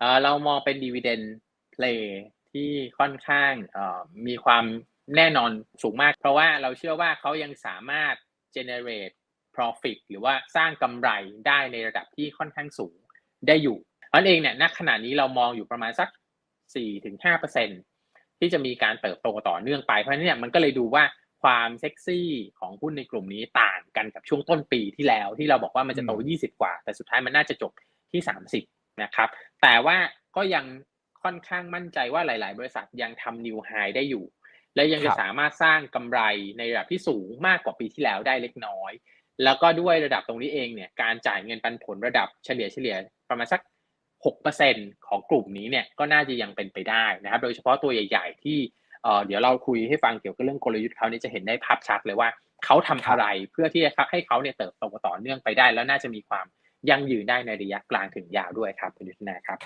เอ่อเรามองเป็น dividend play ที่ค่อนข้างเอ่อมีความแน่นอนสูงมาก เพราะว่าเราเชื่อว่าเขายังสามารถ generate profit หรือว่าสร้างกำไรได้ในระดับที่ค่อนข้างสูงได้อยู่อันเองเนี่ยณขณะนี้เรามองอยู่ประมาณสัก 4-5%ที่จะมีการเติบโตต่อเนื่องไป เพราะฉะนั้นเนี่ยมันก็เลยดูว่าความเซ็กซี่ของหุ้นในกลุ่มนี้ต่างกันกับช่วงต้นปีที่แล้ว ที่เราบอกว่ามันจะโตอืม20 กว่า แต่สุดท้ายมันน่าจะจบที่ 30 นะครับ แต่ว่าก็ยังค่อนข้างมั่นใจว่าหลาย ๆ บริษัทยังทำ new high ได้อยู่ และยังคจะรับสามารถสร้างกำไรในระดับที่สูงมากกว่าปีที่แล้วได้เล็กน้อย แล้วก็ด้วยระดับตรงนี้เองเนี่ยการจ่ายเงินปันผลระดับเฉลี่ยเฉลี่ยประมาณสัก 6%ของกลุ่มนี้เนี่ยก็น่าจะยังเป็นไปได้นะครับ โดยเฉพาะตัวใหญ่ ๆ ที่เอ่อเดี๋ยวเราคุยให้ฟังเกี่ยวกับเรื่องกลยุทธ์เขาเนี่ยจะเห็นได้ภาพชัดเลยว่าเขาทำครับอะไรเพื่อที่จะให้เขาเนี่ยเติบโตต่อเนื่องไปได้ แล้วน่าจะมีความ ยั่งยืนได้ในระยะกลางถึงยาวด้วยครับคุณยุทธนาครับ